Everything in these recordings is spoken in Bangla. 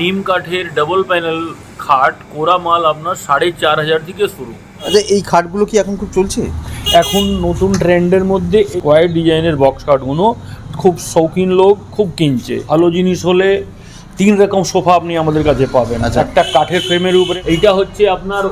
নিম কাঠের ডাবল প্যানেল খাট কোরা মাল আপনার সাড়ে চার হাজার থেকে শুরু। আচ্ছা এই খাটগুলো কি এখন খুব চলছে? এখন নতুন ট্রেন্ডের মধ্যে কয়েক ডিজাইনের বক্স খাটগুলো খুব শৌখিন লোক খুব কিনছে। ভালো জিনিস হলে তিন রকম সোফা আপনি আমাদের কাছে পাবেন। আচ্ছা। একটা কাঠের ফ্রেমের উপরে। এইটা হচ্ছে আপনার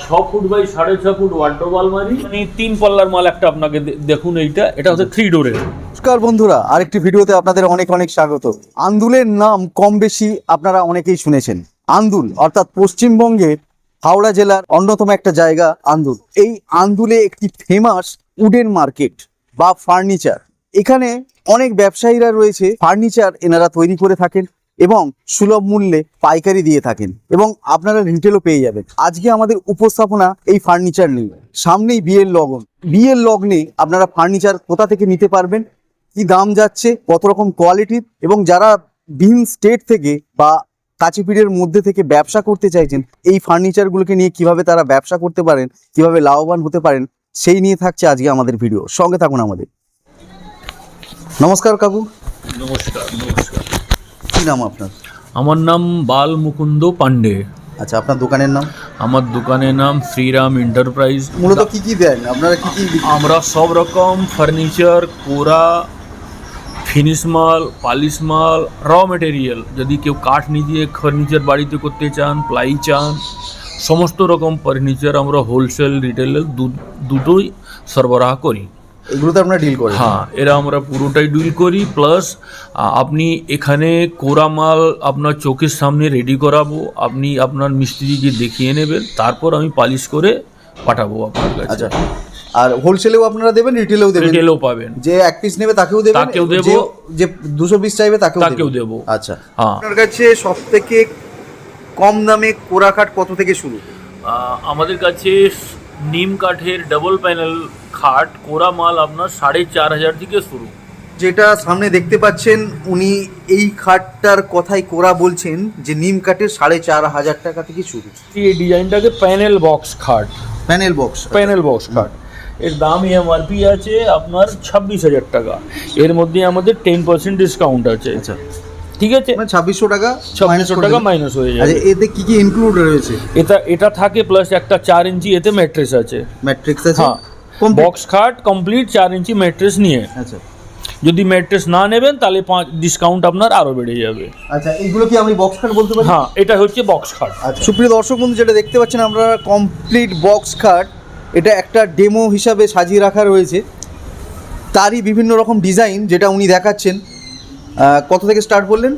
ছ ফুট বাই সাড়ে ছ ফুট ওয়ার্ড্রোব আলমারি। মানে তিন পাল্লার মাল একটা আপনাকে দে- দেখুন এইটা। এটা হচ্ছে থ্রি ডোরের নমস্কার বন্ধুরা আরেকটি ভিডিওতে আপনাদের অনেক অনেক স্বাগত। আন্দুলের নাম কম বেশি আপনারা অনেকেই শুনেছেন। আন্দুল অর্থাৎ পশ্চিমবঙ্গের হাওড়া জেলার অন্যতম একটা জায়গা আন্দুল। এই আন্দুলে একটি ফেমাস উডেন মার্কেট বা ফার্নিচার এখানে অনেক ব্যবসায়ীরা রয়েছে। ফার্নিচার এনারা তৈরি করে থাকেন। এবং সুলভ মূল্যে পাইকারি দিয়ে থাকেন এবং আপনারা রিটেলও পেয়ে যাবেন। আজকে আমাদের উপস্থাপনা এই ফার্নিচার নিয়ে। সামনেই বিয়ের লগন। বিয়ের লগ্নে আপনারা ফার্নিচার কোথা থেকে নিতে পারবেন? কি দাম যাচ্ছে? কত রকম কোয়ালিটির এবং যারা ভিন স্টেট থেকে বা কাচিপিড়ের মধ্যে থেকে ব্যবসা করতে চাইছেন, এই ফার্নিচারগুলোকে নিয়ে কীভাবে তারা ব্যবসা করতে পারেন, কীভাবে লাভবান হতে পারেন, সেই নিয়ে থাকছে আজকে আমাদের ভিডিও সঙ্গে থাকুন আমাদের। নমস্কার কাকু। নমস্কার নমস্কার। কি নাম আপনার? আমার নাম বাল মুকুন্দ পান্ডে আচ্ছা আপনার দোকানের নাম? আমার দোকানের নাম শ্রীরাম এন্টারপ্রাইজ। মূলত কি কি দেন? আপনারা কি কি আমরা সব রকম ফার্নিচার কোরা ফিনিশ মাল পালিশ মাল র মেটেরিয়াল যদি কেউ কাঠ নিজে ফার্নিচার বাড়িতে করতে চান প্লাই চান সমস্ত রকম ফার্নিচার আমরা হোলসেল রিটেল দুটোই সরবরাহ করি। এগুলোতে আপনারা ডিল করেন হ্যাঁ এরা আমরা পুরোটাই ডিল করি প্লাস আপনি এখানে কোরা মাল আপনার চোখের সামনে রেডি করাবো আপনি আপনার মিস্ত্রিকে দেখিয়ে নেবেন তারপর আমি পালিশ করে পাঠাবো আপনার কাছে। আচ্ছা আর হোলসেলেও আপনারা দেবেন রিটেলেও দেবেন? রিটেলও পাবেন। যে এক পিস নেবে তাকেও দেবেন? তাকেও দেবো। যে- দুশো পিস চাইবে তাকেও তাকেও। দেবো। আচ্ছা। হ্যাঁ। আপনার কাছে সব থেকে কম দামে কোরা খাট কত থেকে শুরু? আমাদের কাছে নিম কাঠের ডাবল প্যানেল খাট কোরা মাল আপনার সাড়ে চার হাজার থেকে শুরু। যেটা সামনে দেখতে পাচ্ছেন উনি এই খাটটার কথাই কোরা বলছেন যে নিম কাঠের সাড়ে চার হাজার টাকা থেকে শুরু। এই ডিজাইনটাকে প্যানেল বক্স খাট। Panel box. প্যানেল বক্স খাট। এর দাম এমআরপি আছে আপনার ছাব্বিশ হাজার টাকা। এর মধ্যে আমাদের টেন পার্সেন্ট ডিসকাউন্ট আছে। আচ্ছা। ঠিক আছে? মানে ছাব্বিশশো টাকা ছাব্বিশশো টাকা মাইনাস হয়ে আচ্ছা যাবে এতে কি কি ইনক্লুড রয়েছে? এটা এটা থাকে প্লাস একটা চার ইঞ্চি এতে ম্যাট্রেস আছে। ম্যাট্রিক্স আছে? হ্যাঁ? বক্স খাট কমপ্লিট চার ইঞ্চি ম্যাট্রেস নিয়ে। আচ্ছা। যদি ম্যাট্রেস না নেবেন তাহলে পাঁচ ডিসকাউন্ট আপনার আরও বেড়ে যাবে। আচ্ছা এইগুলো কি আমি বক্স খাট বলতে পারি? হ্যাঁ এটা হচ্ছে বক্স খাট আচ্ছা। সুপ্রিয় দর্শক বন্ধু যেটা দেখতে পাচ্ছেন আমরা কমপ্লিট বক্স খাট এটা একটা ডেমো হিসাবে সাজিয়ে রাখা রয়েছে। তারই বিভিন্ন রকম ডিজাইন যেটা উনি দেখাচ্ছেন। কত থেকে স্টার্ট বললেন?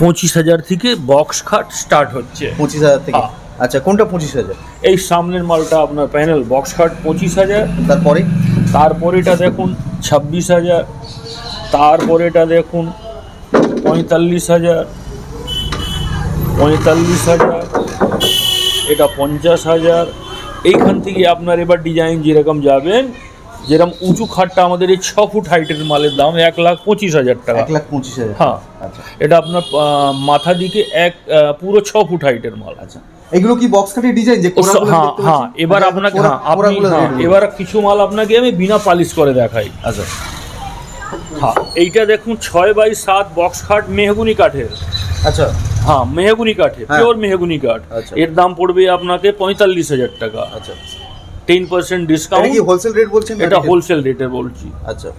পঁচিশ হাজার থেকে বক্স খাট স্টার্ট হচ্ছে। পঁচিশ হাজার থেকে। হ্যাঁ। আচ্ছা কোনটা পঁচিশ হাজার? এই সামনের মালটা আপনার প্যানেল বক্স খাট পঁচিশ হাজার। তারপরে? তারপরে এটা দেখুন ছাব্বিশ হাজার। তারপরে এটা দেখুন পঁয়তাল্লিশ হাজার। পঁয়তাল্লিশ হাজার এটা পঞ্চাশ হাজার। এইখান থেকে আপনার এবার ডিজাইন যেরকম যাবেন যেরকম উঁচু খাটটা আমাদের এই ছ ফুট হাইটের মালের দাম এক লাখ পঁচিশ হাজার টাকা। এক লাখ পঁচিশ হাজার। হ্যাঁ। আচ্ছা। এটা আপনার মাথা দিকে এক পুরো ছ ফুট হাইটের মাল। আচ্ছা। এগুলো কি বক্স খাটের ডিজাইন যে হ্যাঁ হ্যাঁ এবার আচ্ছা, আপনাকে হ্যাঁ আপনি হ্যাঁ। এবার কিছু মাল আপনাকে আমি বিনা পালিশ করে দেখাই। আচ্ছা। হ্যাঁ এইটা দেখুন ছয় বাই সাত বক্স খাট মেহগুনি কাঠের। আচ্ছা। হ্যাঁ মেহগুনি কাঠের হ্যাঁ। পিওর মেহগুনি কাঠ। আচ্ছা। এর দাম পড়বে আপনাকে পঁয়তাল্লিশ হাজার টাকা। আচ্ছা। Ten percent discount wholesale rate বলছেন? এটা হোলসেল রেটে বলছি। আচ্ছা।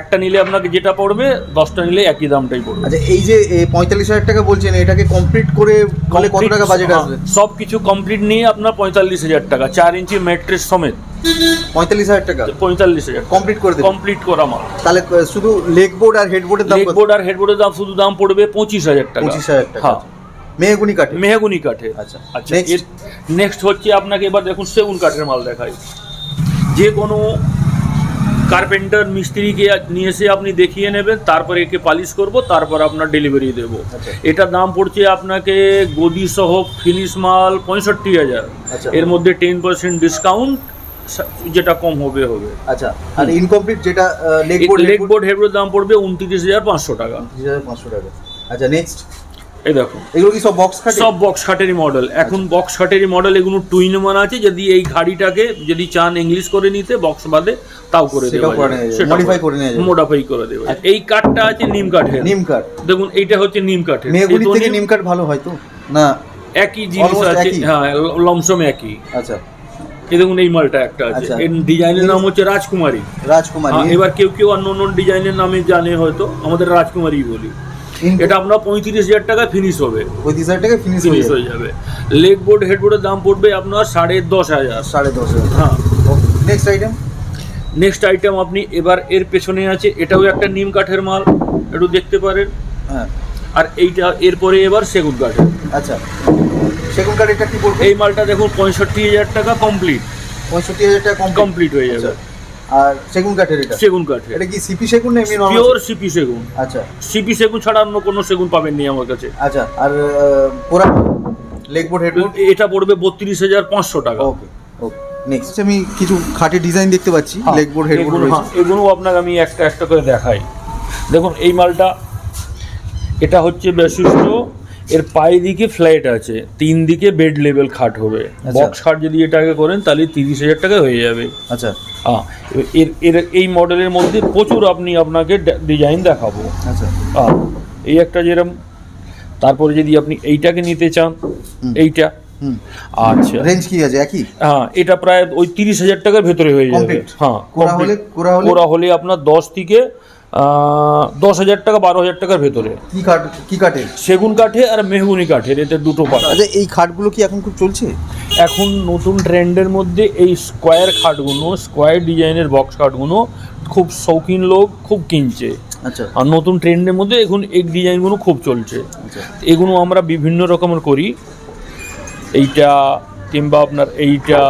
একটা নিলে আপনাকে যেটা পড়বে দশটা নিলে একই দামটাই পড়বে। আচ্ছা এই যে পঁয়তাল্লিশ হাজার টাকা বলছেন এটাকে কমপ্লিট করে বলে কত টাকা বাজেট আসবে? সব কিছু কমপ্লিট নিয়ে আপনার পঁয়তাল্লিশ হাজার টাকা চার ইঞ্চি ম্যাট্রেস সমেত। পঁয়তাল্লিশ হাজার টাকা? পঁয়তাল্লিশ হাজার। কমপ্লিট করে কমপ্লিট করা মাল। তাহলে শুধু লেগ বোর্ড আর হেড বোর্ডের দাম লেগ বোর্ড আর হেডবোর্ডের দাম শুধু দাম পড়বে পঁচিশ হাজার টাকা। পঁচিশ হাজার টাকা। হ্যাঁ। মেহগুনি কাঠে মেহগুনি কাঠের। আচ্ছা। আচ্ছা নেক্সট হচ্ছে আপনাকে এবার দেখুন সেগুন কাঠের মাল দেখাই। যে কোনো কার্পেন্টার মিস্ত্রিকে নিয়ে এসে আপনি দেখিয়ে নেবেন তারপরে একে পালিশ করব তারপর আপনার ডেলিভারি দেবো। এটার দাম পড়ছে আপনাকে গদি সহ ফিনিশ মাল পঁয়ষট্টি হাজার। আচ্ছা। এর মধ্যে টেন পার্সেন্ট ডিসকাউন্ট যেটা কম হবে হবে। আচ্ছা আর ইনকমপ্লিট যেটা leg board leg board headboard দাম পড়বে উনত্রিশ হাজার পাঁচশো টাকা। পাঁচশো টাকা। আচ্ছা নেক্সট এই দেখো। এগুলো কি সব বক্স খাটে? সব বক্স খাটেরই মডেল এখন বক্স খাটেরই মডেল এগুলো আছে। যদি এই গাড়িটাকে যদি চান ইংলিশ করে নিতে বক্স বাদে তাও করে দেওয়া করে সেটাও করে নেওয়া যাবে। করে দেবে। এই কাঠটা আছে নিম কাঠের নিম কাঠ দেখুন এইটা হচ্ছে নিম কাঠের থেকে নিম- নিম কাঠ ভালো হয় তো? না। একই জিনিস আছে। হ্যাঁ লমসম একই। আচ্ছা। এই দেখুন এই মালটা একটা আছে। আচ্ছা। এর ডিজাইনের নাম হচ্ছে রাজকুমারী। রাজকুমারী। হ্যাঁ, এবার কেউ কেউ অন্য অন্য ডিজাইনের নামে জানে হয়তো। আমাদের রাজকুমারী বলি। এটা আপনার পঁয়ত্রিশ হাজার টাকা ফিনিশ হবে। পঁয়ত্রিশ হাজার টাকা ফিনিশ হয়ে ফিনিশ যাবে হয়ে যাবে। লেগ বোর্ড হেড বোর্ডের দাম পড়বে আপনার সাড়ে দশ হাজার। সাড়ে দশ হাজার। হ্যাঁ। নেক্সট আইটেম নেক্সট আইটেম আপনি এবার এর পেছনে আছে এটাও একটা নিম কাঠের মাল একটু দেখতে পারেন। হ্যাঁ। আর এইটা এরপরে এবার সেগুন কাঠের। আচ্ছা। সেগুন কাঠ এটা কি পড়বে? এই মালটা দেখুন পঁয়ষট্টি হাজার টাকা কমপ্লিট পঁয়ষট্টি হাজার টাকা কম কমপ্লিট হয়ে যাবে। আর সেগুন কাঠের এটা? সেগুন কাঠের। এটা কি সিপি সেগুন না এমনি পিওর সিপি সেগুন। আচ্ছা। সিপি সেগুন ছাড়া অন্য কোনো সেগুন পাবেন নি আমার কাছে। আচ্ছা আর পোড়া লেগ বোর্ড হেড এটা পড়বে বত্রিশ হাজার পাঁচশো টাকা। ওকে ওকে নেক্সট আমি কিছু খাটের ডিজাইন দেখতে পাচ্ছি হ্যাঁ, লেগ বোর্ড হেড বোর্ড এগুলো- হ্যাঁ, এগুলো আপনাকে আমি একটা একটা করে দেখাই। দেখুন এই মালটা এটা হচ্ছে বৈশিষ্ট্য এর পায়ে দিকে ফ্ল্যাট আছে তিন দিকে বেড লেভেল খাট হবে। আচ্ছা। বক্স খাট যদি এটাকে করেন তাহলে তিরিশ হাজার টাকা হয়ে যাবে। আচ্ছা। হ্যাঁ এর এর এই মডেলের মধ্যে প্রচুর আপনি আপনাকে ডিজাইন দেখাবো। আচ্ছা। হ্যাঁ এই একটা যেরকম তারপরে যদি আপনি এইটাকে নিতে চান এইটা। আচ্ছা। রেঞ্জ কি আছে? একই? হ্যাঁ এটা প্রায় ওই তিরিশ হাজার টাকার ভেতরে হয়ে যাবে। হ্যাঁ কোরা হলে কোরা হলে আপনার দশ থেকে দশ হাজার টাকা বারো হাজার টাকার ভেতরে। কি কাঠ কি কাঠের? সেগুন কাঠে আর মেহগুনি কাঠের এতে দুটো পাটা আচ্ছা এই খাটগুলো কি এখন খুব চলছে? এখন নতুন ট্রেন্ডের মধ্যে এই স্কোয়ার খাটগুলো স্কোয়ার ডিজাইনের বক্স খাটগুলো খুব শৌখিন লোক খুব কিনছে। আচ্ছা। আর নতুন ট্রেন্ডের মধ্যে এখন এই ডিজাইনগুলো খুব চলছে। আচ্ছা। এগুলো আমরা বিভিন্ন রকমের করি। এইটা কিংবা আপনার এইটা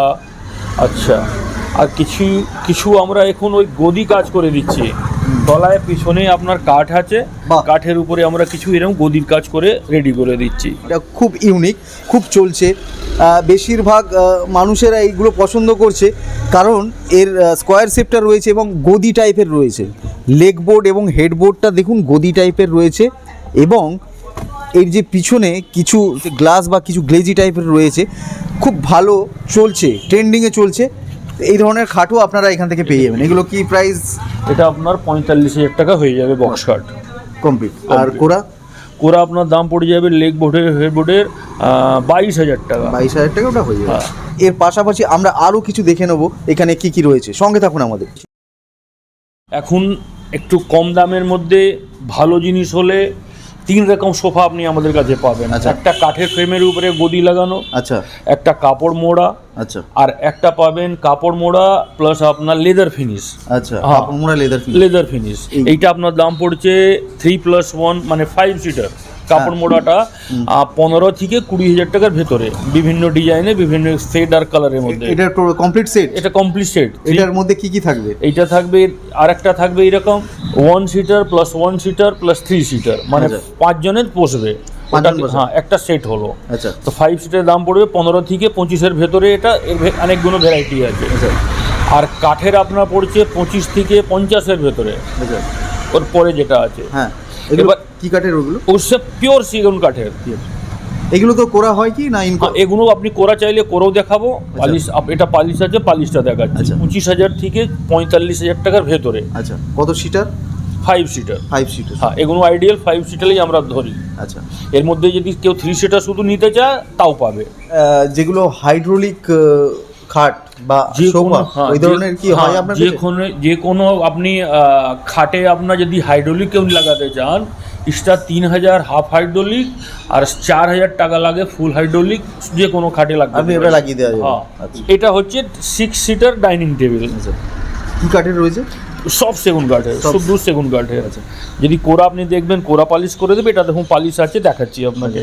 আচ্ছা। আর কিছু কিছু আমরা এখন ওই গদি কাজ করে দিচ্ছি। তলায় পিছনে আপনার কাঠ আছে। কাঠের উপরে আমরা কিছু এরকম গদির কাজ করে রেডি করে দিচ্ছি। এটা খুব ইউনিক খুব চলছে। বেশিরভাগ মানুষেরা এইগুলো পছন্দ করছে কারণ এর স্কোয়ার শেপটা রয়েছে এবং গদি টাইপের রয়েছে। লেগ বোর্ড এবং হেডবোর্ডটা দেখুন গদি টাইপের রয়েছে এবং এর যে পিছনে কিছু গ্লাস বা কিছু গ্লেজি টাইপের রয়েছে। খুব ভালো চলছে ট্রেন্ডিংয়ে চলছে। এই ধরনের খাটও আপনারা এখান থেকে পেয়ে যাবেন। এগুলো কি প্রাইস এটা আপনার পঁয়তাল্লিশ হাজার টাকা হয়ে যাবে বক্স খাট কমপ্লিট আর কোরা? কোরা আপনার দাম পড়ে যাবে লেগ বোর্ডের হেড বোর্ডের বাইশ হাজার টাকা। বাইশ হাজার টাকা ওটা হয়ে যাবে। হ্যাঁ। এর পাশাপাশি আমরা আরও কিছু দেখে নেব এখানে কি কি রয়েছে। সঙ্গে থাকুন আমাদের। এখন একটু কম দামের মধ্যে ভালো জিনিস হলে তিন রকম সোফা আপনি আমাদের কাছে পাবেন। আচ্ছা। একটা কাঠের ফ্রেমের উপরে গদি লাগানো আচ্ছা। একটা কাপড় মোড়া আচ্ছা। আর একটা পাবেন কাপড় মোড়া প্লাস আপনার লেদার ফিনিশ আচ্ছা কাপড় মোড়া লেদার লেদার ফিনিশ এইটা আপনার দাম পড়ছে থ্রি প্লাস ওয়ান মানে ফাইভ সিটার কাপড় মোড়াটা পনেরো থেকে কুড়ি হাজার টাকার ভেতরে বিভিন্ন ডিজাইনে বিভিন্ন সেট আর কালারের মধ্যে। এটা কমপ্লিট সেট এটা কমপ্লিট সেট এটার মধ্যে কি কি থাকবে? এইটা থাকবে আর একটা থাকবে এরকম one seater plus one seater plus three seater মানে আচ্ছা। পাঁচজনের বসবে। হ্যাঁ একটা সেট হলো। আচ্ছা। তো ফাইভ সিটের দাম পড়বে পনেরো থেকে পঁচিশের ভেতরে এটা এর অনেকগুলো ভ্যারাইটি আছে। আচ্ছা। আর কাঠের আপনার পড়ছে পঁচিশ থেকে পঞ্চাশের ভেতরে। আচ্ছা। ওর পরে যেটা আছে। হ্যাঁ। এবার- কি কাঠের ওগুলো? ওসব পিওর সিগুন কাঠের। এগুলো তো করা হয় কি না হ্যাঁ, এগুলো আপনি কোরা চাইলে কোরেও দেখাবো। পালিশ আপ- এটা পালিশ আছে পালিশটা দেখাচ্ছি। আচ্ছা। পঁচিশ হাজার থেকে পঁয়তাল্লিশ হাজার টাকার ভেতরে। আচ্ছা কত seater five seater five seater হ্যাঁ এগুলো আইডিয়াল ফাইভ সিটারই আমরা ধরি। আচ্ছা। এর মধ্যে যদি কেউ থ্রি সিটার শুধু নিতে চায় তাও পাবে। যেগুলো হাইড্রোলিক খাট বা সোফা হ্যাঁ, ওই ধরনের কি হয় হ্যাঁ, আপনার যে? কোনো যে কোনো আপনি খাটে আপনার যদি হাইড্রোলিক কেউ লাগাতে চান এক্সট্রা তিন হাজার হাফ হাইড্রোলিক আর চার হাজার টাকা লাগে ফুল হাইড্রোলিক যে কোনো খাটে লাগবে আপনি এটা লাগিয়ে দেওয়া হ্যাঁ আচ্ছা। এটা হচ্ছে সিক্স সিটার ডাইনিং টেবিল কি কাঠের রয়েছে? সব সেগুন কাঠের সব- শুধু সেগুন কাঠের আছে। যদি কোরা আপনি দেখবেন কোরা পালিশ করে দেবে এটা দেখুন পালিশ আছে দেখাচ্ছি আপনাকে।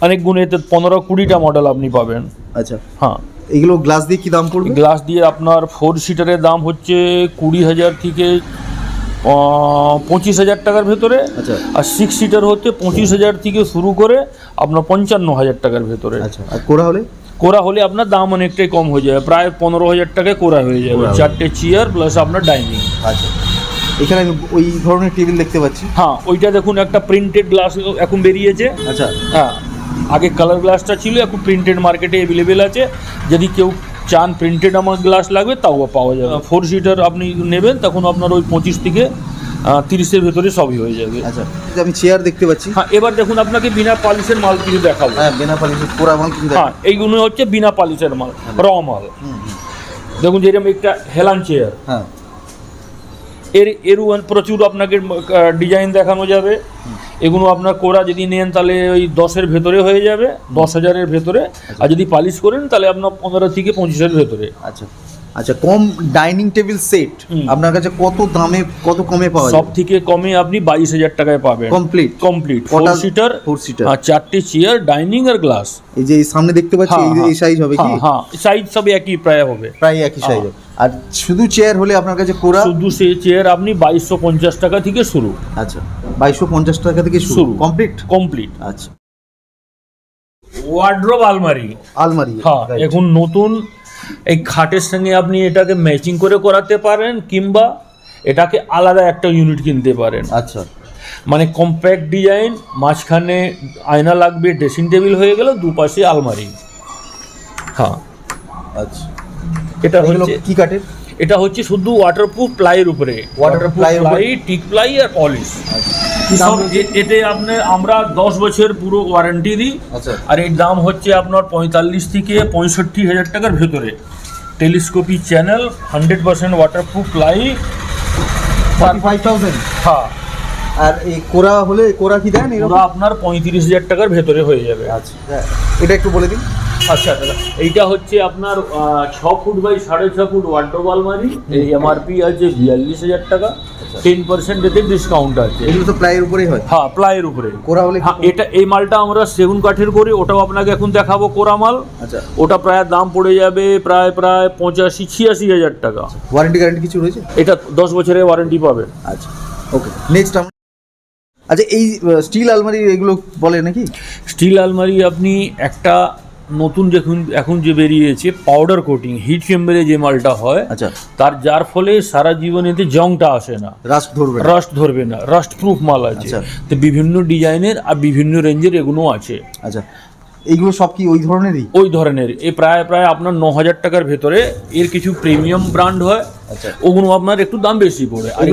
অনেক গুণে এতে পনেরো কুড়িটা মডেল আপনি পাবেন। আচ্ছা। হ্যাঁ। এগুলো গ্লাস দিয়ে কি দাম পড়বে? গ্লাস দিয়ে আপনার ফোর সিটারের দাম হচ্ছে কুড়ি হাজার থেকে পঁচিশ হাজার টাকার ভেতরে আচ্ছা। আর সিক্স সিটার হচ্ছে পঁচিশ হাজার থেকে শুরু করে আপনার পঞ্চান্ন হাজার টাকার ভেতরে। আচ্ছা আর কোরা হলে? কোরা হলে আপনার দাম অনেকটাই কম হয়ে যাবে প্রায় পনেরো হাজার টাকায় কোরা হয়ে যাবে চারটে চেয়ার প্লাস আপনার ডাইনিং আচ্ছা। এখানে আমি ওই ধরনের টেবিল দেখতে পাচ্ছি। হ্যাঁ ওইটা দেখুন একটা প্রিন্টেড গ্লাস এখন বেরিয়েছে। আচ্ছা। হ্যাঁ আগে কালার গ্লাসটা ছিল এখন প্রিন্টেড মার্কেটে অ্যাভেলেবেল আছে। যদি কেউ চান প্রিন্টেড আমার গ্লাস লাগবে তাও পাওয়া যাবে। ফোর সিটার আপনি নেবেন তখন আপনার ওই পঁচিশ থেকে তিরিশের ভেতরে সবই হয়ে যাবে। আচ্ছা আমি চেয়ার দেখতে পাচ্ছি। হ্যাঁ এবার দেখুন আপনাকে বিনা পলিশের মাল কিছু দেখাবো। হ্যাঁ বেনাপালি পুরা মাল কিন্তু হ্যাঁ এইগুলো হচ্ছে বিনা পলিশের মাল র মাল। হুম, হুম। দেখুন যেরকম একটা হেলান চেয়ার হ্যাঁ। এর এরও প্রচুর আপনাকে ডিজাইন দেখানো যাবে। এগুলো আপনার কোরা যদি নেন তাহলে ওই দশের ভেতরে হয়ে যাবে, দশ হাজারের ভেতরে। আর যদি পালিশ করেন তাহলে আপনার পনেরো থেকে পঁচিশের ভেতরে। আচ্ছা। আচ্ছা কম ডাইনিং টেবিল সেট হুম। আপনার কাছে কত দামে কত কমে পাওয়া সব যায়? থেকে কমে আপনি বাইশ হাজার টাকায় পাবেন। Complete? Complete. Four seater four seater? আর চারটি চেয়ার ডাইনিং আর গ্লাস এই যে এই সামনে দেখতে পাচ্ছি এই- এই সাইজ হবে কি? হ্যাঁ সাইজ সব একই প্রায় হবে। প্রায় একই সাইজ আর শুধু চেয়ার হলে আপনার কাছে কোরা শুধু সেই চেয়ার আপনি বাইশশো পঞ্চাশ টাকা থেকে শুরু। আচ্ছা বাইশশো পঞ্চাশ টাকা থেকে শুরু। শুরু। কমপ্লিট কমপ্লিট আচ্ছা। ওয়ার্ড্রোব আলমারি। আলমারি। হ্যাঁ এখন নতুন এই খাটের সঙ্গে আপনি এটাকে ম্যাচিং করে করাতে পারেন কিংবা এটাকে আলাদা একটা ইউনিট কিনতে পারেন। আচ্ছা। মানে কম্প্যাক্ট ডিজাইন মাঝখানে আয়না লাগবে ড্রেসিং টেবিল হয়ে গেল দুপাশে আলমারি। হ্যাঁ। আচ্ছা। এটা হচ্ছে কি কাঠের? এটা হচ্ছে শুধু ওয়াটারপ্রুফ প্লাইয়ের উপরে। ওয়াটারপ্রুফ? প্লাই টিক প্লাই আর পলিশ এ- এতে আপনার আমরা দশ বছর পুরো ওয়ারেন্টি দিই। আচ্ছা। আর এর দাম হচ্ছে আপনার পঁয়তাল্লিশ থেকে পঁয়ষট্টি হাজার টাকার ভেতরে। Telescopic channel hundred percent waterproof ply thirty five thousand হ্যাঁ। আর এই কোরা হলে কোরা কি দেন পুরো আপনার পঁয়ত্রিশ হাজার টাকার ভেতরে হয়ে যাবে। আচ্ছা হ্যাঁ, এটা একটু বলে দিন। আচ্ছা দাদা এইটা হচ্ছে আপনার ছ ফুট বাই সাড়ে ছ ফুট ওয়ার্ড্রোব আলমারি। এই এমআরপি আছে বিয়াল্লিশ হাজার টাকা। টেন পার্সেন্ট এতে ডিসকাউন্ট আছে। এগুলো তো প্লাইয়ের উপরেই হয়। হ্যাঁ প্লাইয়ের উপরে। কোরা হলে হ্যাঁ এটা এই মালটা আমরা সেগুন কাঠের করি ওটাও আপনাকে এখন দেখাবো কোরা মাল। আচ্ছা। ওটা প্রায় দাম পড়ে যাবে প্রায় প্রায় পঁচাশি ছিয়াশি হাজার টাকা। ওয়ারেন্টি গ্যারান্টি কিছু রয়েছে? এটা দশ বছরের ওয়ারেন্টি পাবেন আচ্ছা ওকে নেক্সট আচ্ছা এই স্টিল আলমারি এগুলো বলে নাকি? স্টিল আলমারি আপনি একটা নতুন দেখুন এখন যে বেরিয়েছে পাউডার কোটিং হিট চেম্বারে যে মালটা হয় আচ্ছা। তার যার ফলে সারা জীবন এতে জংটা আসে না। রাস্ট ধরবে না। রাস্ট ধরবে না। রাস্ট প্রুফ মাল আছে। আচ্ছা। তো বিভিন্ন ডিজাইনের আর বিভিন্ন রেঞ্জের এগুলো আছে। আচ্ছা। এইগুলো সব কি ওই ধরনেরই? ওই ধরনের। এ প্রায় প্রায় আপনার ন হাজার টাকার ভেতরে এর কিছু প্রিমিয়াম ব্র্যান্ড হয়। ওগুলো আপনার একটু দাম বেশি পড়ে। আর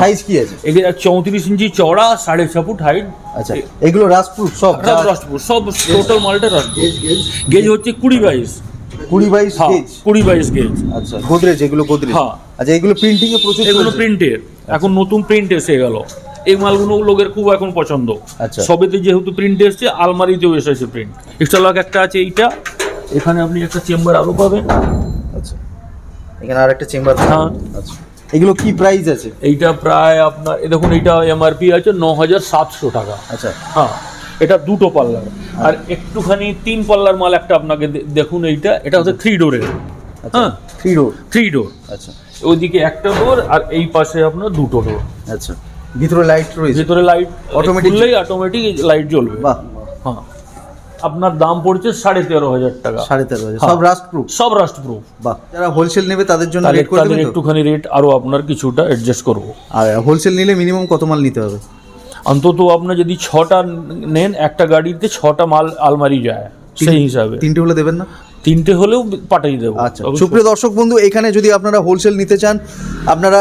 সাইজ কি আছে? এগুলো চৌত্রিশ ইঞ্চি চওড়া সাড়ে ছ ফুট হাইট আচ্ছা। এগুলো রাস্ট প্রুফ সব সব রাষ্ট্রপুর সব টোটাল মালটা রাষ্ট্রপুর গেজ হচ্ছে কুড়ি বাইশ। কুড়ি বাইশ হ্যাঁ গেজ কুড়ি বাইশ গেজ আচ্ছা গোদরেজ এগুলো গোদরেজ? হ্যাঁ। আচ্ছা এগুলো প্রিন্টিং এ প্রচুর এগুলো প্রিন্টের এখন নতুন প্রিন্ট এসে গেল। এই মালগুলো লোকের খুব এখন পছন্দ। আচ্ছা। সবেতে যেহেতু প্রিন্ট এসছে আলমারিতেও এসেছে প্রিন্ট এক্সট্রা লক একটা আছে এইটা। এখানে আপনি একটা চেম্বার আরও পাবেন। আচ্ছা এখানে আর একটা চেম্বার হ্যাঁ। আচ্ছা। এগুলো কি প্রাইস আছে? এইটা প্রায় আপনার দেখুন এইটা এমআরপি আছে ন হাজার সাতশো টাকা। আচ্ছা। হ্যাঁ এটা দুটো পাল্লার আর একটুখানি তিন পাল্লার মাল একটা আপনাকে দেখুন এইটা এটা হচ্ছে থ্রি ডোরের আচ্ছা হ্যাঁ থ্রি ডোর থ্রি ডোর আচ্ছা। ওইদিকে একটা ডোর আর এই পাশে আপনার দুটো ডোর আচ্ছা। ভিতরে লাইট রয়েছে? ভেতরে লাইট অটোমেটিক অটোমেটিক লাইট জ্বলবে। বাহ। হ্যাঁ। আপনার দাম পড়ছে সাড়ে তেরো হাজার টাকা। সাড়ে তেরো হাজার। হ্যাঁ। সব রাস্ট প্রুফ সব রাষ্ট্রপ্রুফ বাহ। যারা হোলসেল নেবে তাদের জন্য রেট করে দেবেন একটুখানি রেট আরও আপনার কিছুটা অ্যাডজাস্ট করব। আর হোলসেল নিলে মিনিমাম কত মাল নিতে হবে? অন্তত আপনার যদি ছটা নেন একটা গাড়িতে ছটা মাল আলমারি যায় সেই হিসাবে। তিনটে হলে দেবেন না? তিনটে হলেও পাঠিয়ে দেবো। আচ্ছা। সুপ্রিয় দর্শক বন্ধু এখানে যদি আপনারা হোলসেল নিতে চান আপনারা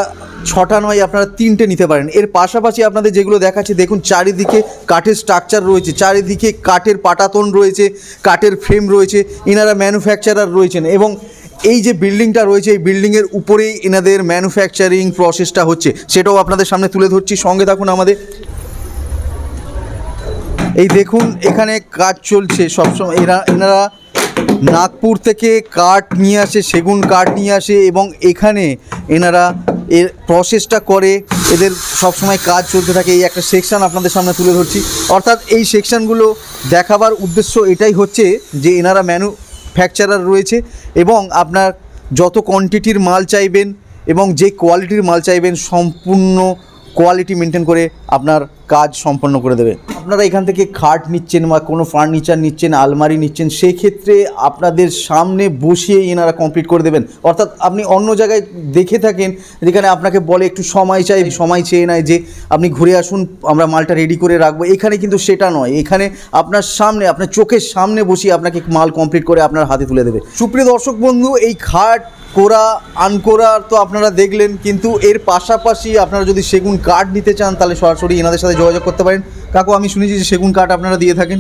ছটা নয় আপনারা তিনটে নিতে পারেন। এর পাশাপাশি আপনাদের যেগুলো দেখাচ্ছি, দেখুন চারিদিকে কাঠের স্ট্রাকচার রয়েছে, চারিদিকে কাঠের পাটাতন রয়েছে, কাঠের ফ্রেম রয়েছে, এনারা ম্যানুফ্যাকচারার রয়েছেন এবং এই যে বিল্ডিংটা রয়েছে, এই বিল্ডিংয়ের উপরেই এনাদের ম্যানুফ্যাকচারিং প্রসেসটা হচ্ছে। সেটাও আপনাদের সামনে তুলে ধরছি, সঙ্গে থাকুন আমাদের। এই দেখুন, এখানে কাজ চলছে সবসময়। এরা, এনারা নাগপুর থেকে কাঠ নিয়ে আসে, সেগুন কাঠ নিয়ে আসে এবং এখানে এনারা এর প্রসেসটা করে, এদের সবসময় কাজ চলতে থাকে, এই একটা সেকশান আপনাদের সামনে তুলে ধরছি। অর্থাৎ এই সেকশানগুলো দেখাবার উদ্দেশ্য এটাই হচ্ছে যে এনারা ম্যানুফ্যাকচারার রয়েছে এবং আপনার যত কোয়ান্টিটির মাল চাইবেন এবং যে কোয়ালিটির মাল চাইবেন সম্পূর্ণ কোয়ালিটি মেনটেন করে আপনার কাজ সম্পন্ন করে দেবে। আপনারা এখান থেকে খাট নিচ্ছেন বা কোনো ফার্নিচার নিচ্ছেন, আলমারি নিচ্ছেন সেই ক্ষেত্রে আপনাদের সামনে বসিয়ে এনারা কমপ্লিট করে দেবেন। অর্থাৎ আপনি অন্য জায়গায় দেখে থাকেন, যেখানে আপনাকে বলে একটু সময় চাই, সময় চেয়ে নেয় যে আপনি ঘুরে আসুন, আমরা মালটা রেডি করে রাখব। এখানে কিন্তু সেটা নয়। এখানে আপনার সামনে, আপনার চোখের সামনে বসিয়ে আপনাকে মাল কমপ্লিট করে আপনার হাতে তুলে দেবে। সুপ্রিয় দর্শক বন্ধু, এই খাট কোরা আনকোরা তো আপনারা দেখলেন কিন্তু এর পাশাপাশি আপনারা যদি সেগুন কাঠ নিতে চান তাহলে সরাসরি এনাদের সাথে যোগাযোগ করতে পারেন। কাকু আমি শুনেছি যে সেগুন কাঠ আপনারা দিয়ে থাকেন।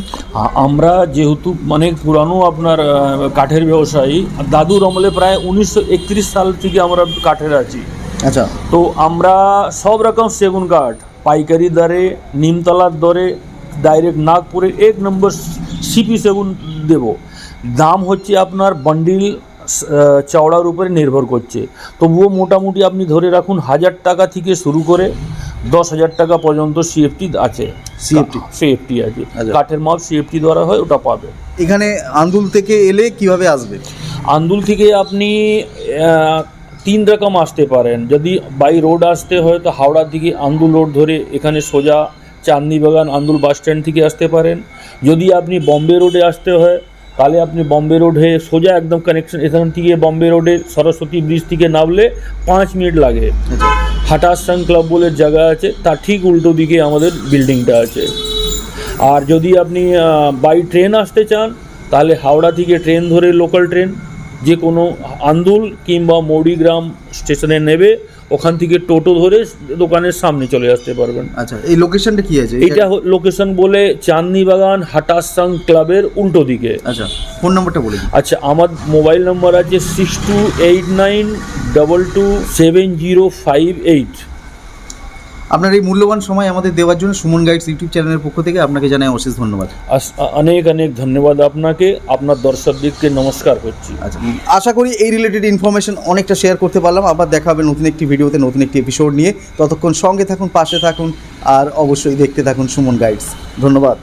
আমরা যেহেতু অনেক পুরানো আপনার কাঠের ব্যবসায়ী দাদুর আমলে প্রায় উনিশশো একত্রিশ সাল থেকে আমরা কাঠের আছি। আচ্ছা। তো আমরা সব রকম সেগুন কাঠ পাইকারি দরে নিমতলার দরে ডাইরেক্ট নাগপুরে এক নম্বর সিপি সেগুন দেব। দাম হচ্ছে আপনার বান্ডিল চওড়ার উপরে নির্ভর করছে। তবুও মোটামুটি আপনি ধরে রাখুন হাজার টাকা থেকে শুরু করে দশ হাজার টাকা পর্যন্ত সিএফটি আছে। CFT? সিএফটি আছে। আচ্ছা। কাঠের মাপ সিএফটি দ্বারা হয় ওটা পাবে। এখানে আন্দুল থেকে এলে কীভাবে আসবে? আন্দুল থেকে আপনি তিন রকম আসতে পারেন। যদি বাই রোড আসতে হয় তো হাওড়া থেকে আন্দুল রোড ধরে এখানে সোজা চাঁদনি বাগান আন্দুল বাস স্ট্যান্ড থেকে আসতে পারেন। যদি আপনি বম্বে রোডে আসতে হয় তাহলে আপনি বম্বে রোড হয়ে সোজা একদম কানেকশন এখান থেকে বম্বে রোডে সরস্বতী ব্রিজ থেকে নামলে পাঁচ মিনিট লাগে। হাটাস ক্লাব বলে জায়গা আছে তার ঠিক উল্টো দিকে আমাদের বিল্ডিংটা আছে। আর যদি আপনি বাই ট্রেন আসতে চান তাহলে হাওড়া থেকে ট্রেন ধরে লোকাল ট্রেন যে কোনো আন্দুল কিংবা মৌরিগ্রাম স্টেশনে নেবে। ওখান থেকে টোটো ধরে দোকানের সামনে চলে আসতে পারবেন। আচ্ছা এই লোকেশনটা কি আছে? এটা লোকেশন বলে চাঁদনি বাগান হাটাসাং ক্লাবের উল্টো দিকে। আচ্ছা ফোন নাম্বারটা বলে আচ্ছা আমার মোবাইল নাম্বার আছে six two eight nine double two seven zero five eight আপনার এই মূল্যবান সময় আমাদের দেওয়ার জন্য সুমন গাইডস ইউটিউব চ্যানেলের পক্ষ থেকে আপনাকে জানাই অশেষ ধন্যবাদ। অনেক অনেক ধন্যবাদ আপনাকে আপনার দর্শকদেরকে নমস্কার করছি। আচ্ছা আশা করি এই রিলেটেড ইনফরমেশন অনেকটা শেয়ার করতে পারলাম। আবার দেখা হবে নতুন একটি ভিডিওতে নতুন একটি এপিসোড নিয়ে। ততক্ষণ সঙ্গে থাকুন পাশে থাকুন আর অবশ্যই দেখতে থাকুন সুমন গাইডস। ধন্যবাদ।